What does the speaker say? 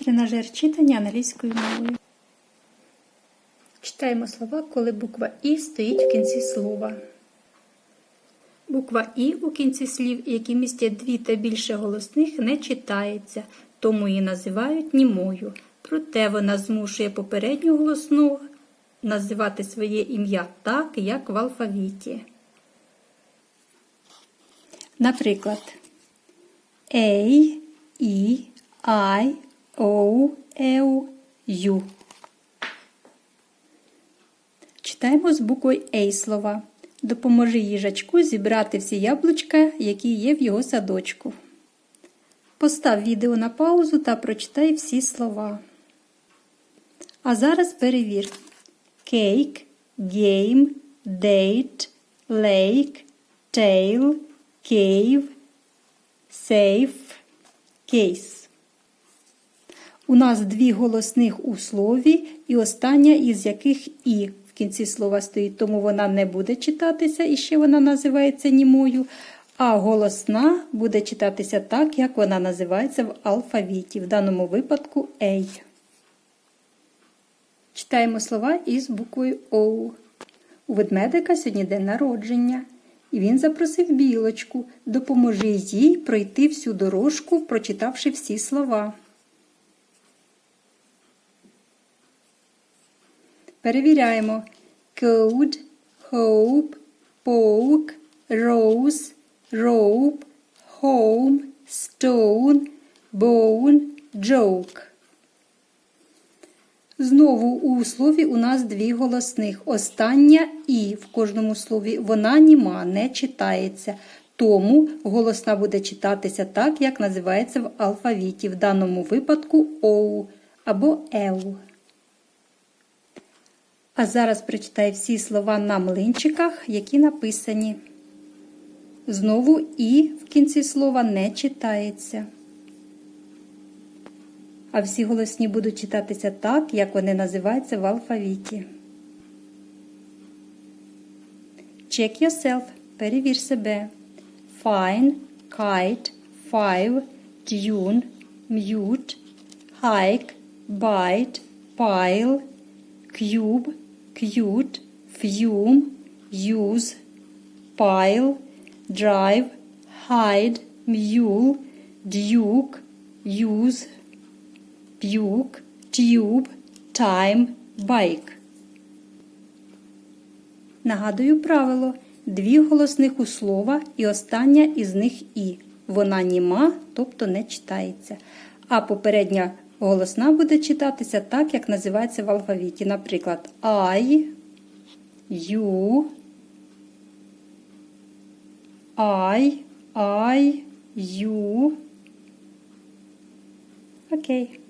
Тренажер читання англійською мовою. Читаємо слова, коли буква І стоїть в кінці слова. Буква І у кінці слів, які містять дві та більше голосних, не читається, тому її називають німою. Проте вона змушує попередню голосну називати своє ім'я так, як в алфавіті. Наприклад, A, E, I, O, E, U. Читаємо з буквою A слова. Допоможи їжачку зібрати всі яблучка, які є в його садочку. Постав відео на паузу та прочитай всі слова. А зараз перевір: cake, game, date, lake, tail, cave, safe, case. У нас дві голосних у слові, і остання із яких і в кінці слова стоїть, тому вона не буде читатися, і ще вона називається німою. А голосна буде читатися так, як вона називається в алфавіті, в даному випадку A. Читаємо слова із буквою O. У ведмедика сьогодні день народження. І він запросив білочку, допоможи їй пройти всю дорожку, прочитавши всі слова. Перевіряємо. Code, hope, poke, rose, rope, home, stone, bone, joke. Знову у слові у нас дві голосних. Остання і в кожному слові вона німа, не читається. Тому голосна буде читатися так, як називається в алфавіті, в даному випадку оу або еу. А зараз прочитай всі слова на млинчиках, які написані. Знову і в кінці слова не читається. А всі голосні будуть читатися так, як вони називаються в алфавіті. Check yourself. Перевір себе. Fine, kite, five, tune, mute, hike, bite, pile, cube, cute, fume, use, pile, drive, hide, mule, duke, use, puke, tube, time, bike. Нагадую правило. Дві голосних у слова і остання із них і. Вона німа, тобто не читається. А попередня голосна буде читатися так, як називається в алфавіті. Наприклад, I, U, I, I, U. Окей.